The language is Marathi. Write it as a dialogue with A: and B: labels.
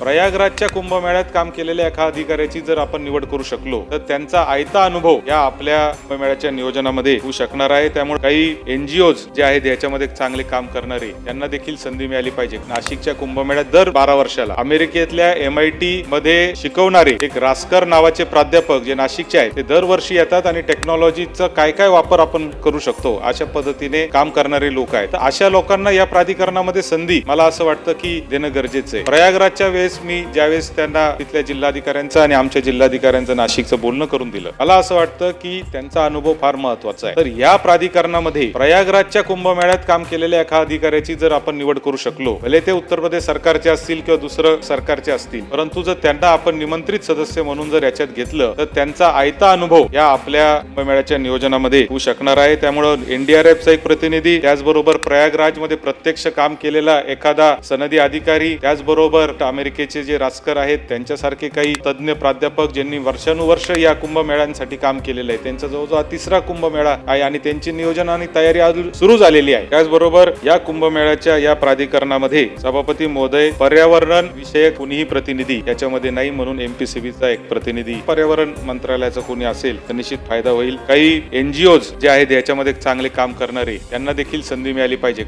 A: प्रयागराजच्या कुंभमेळ्यात काम केलेल्या एका अधिकाऱ्याची जर आपण निवड करू शकलो तर त्यांचा आयता अनुभव या आपल्या कुंभमेळ्याच्या नियोजनामध्ये होऊ शकणार आहे. त्यामुळे काही एनजीओ जे आहेत याच्यामध्ये चांगले काम करणारे यांना देखील संधी मिळाली पाहिजे. नाशिकच्या कुंभमेळ्यात दर बारा वर्षाला अमेरिकेतल्या एम आय टी मध्ये शिकवणारे एक रासकर नावाचे प्राध्यापक जे नाशिकचे आहेत ते दरवर्षी येतात आणि टेक्नॉलॉजीचा काय काय वापर आपण करू शकतो अशा पद्धतीने काम करणारे लोक आहेत. तर अशा लोकांना या प्राधिकरणामध्ये संधी मला असं वाटतं की देणं गरजेचं आहे. प्रयागराजच्या वेळेस मी ज्यावेळेस त्यांना तिथल्या जिल्हाधिकाऱ्यांचं आणि आमच्या जिल्हाधिकाऱ्यांचं नाशिकचं बोलणं करून दिलं मला असं वाटतं की त्यांचा अनुभव फार महत्त्वाचा आहे. तर या प्राधिकरणामध्ये प्रयागराजच्या कुंभमेळ्यात काम केलेल्या एका अधिकाऱ्याची जर आपण निवड करू शकलो भले ते उत्तर प्रदेश सरकारचे असतील किंवा दुसरं सरकारचे असतील परंतु जर त्यांना आपण निमंत्रित सदस्य म्हणून जर याच्यात घेतलं तर त्यांचा आयता अनुभव या आपल्या कुंभमेळ्याच्या नियोजनामध्ये होऊ शकणार आहे. त्यामुळं एनडीआरएफचा एक प्रतिनिधी त्याचबरोबर प्रयागराजमध्ये प्रत्यक्ष काम केलेला एखादा सनदी अधिकारी त्याचबरोबर अमेरिकेचे जे राजकर आहेत त्यांच्यासारखे काही तज्ज्ञ प्राध्यापक ज्यांनी वर्षानुवर्ष या कुंभमेळ्यांसाठी काम केलेलं आहे त्यांचा जवळजवळ तिसरा कुंभमेळा आहे आणि त्यांची नियोजन आणि तयारी अजून सुरू झालेली आहे. त्याचबरोबर या कुंभमेळ्याच्या या प्राधिकरणामध्ये सभापती महोदय पर्यावरण विषयक कुणीही प्रतिनिधी याच्यामध्ये नाही म्हणून एमपीसीबीचा एक प्रतिनिधी पर्यावरण मंत्रालयाचा कोणी असेल तर निश्चित फायदा होईल. काही एनजीओ जे आहेत याच्यामध्ये चांगले काम करणारे यांना देखील संधी मिळाली पाहिजे.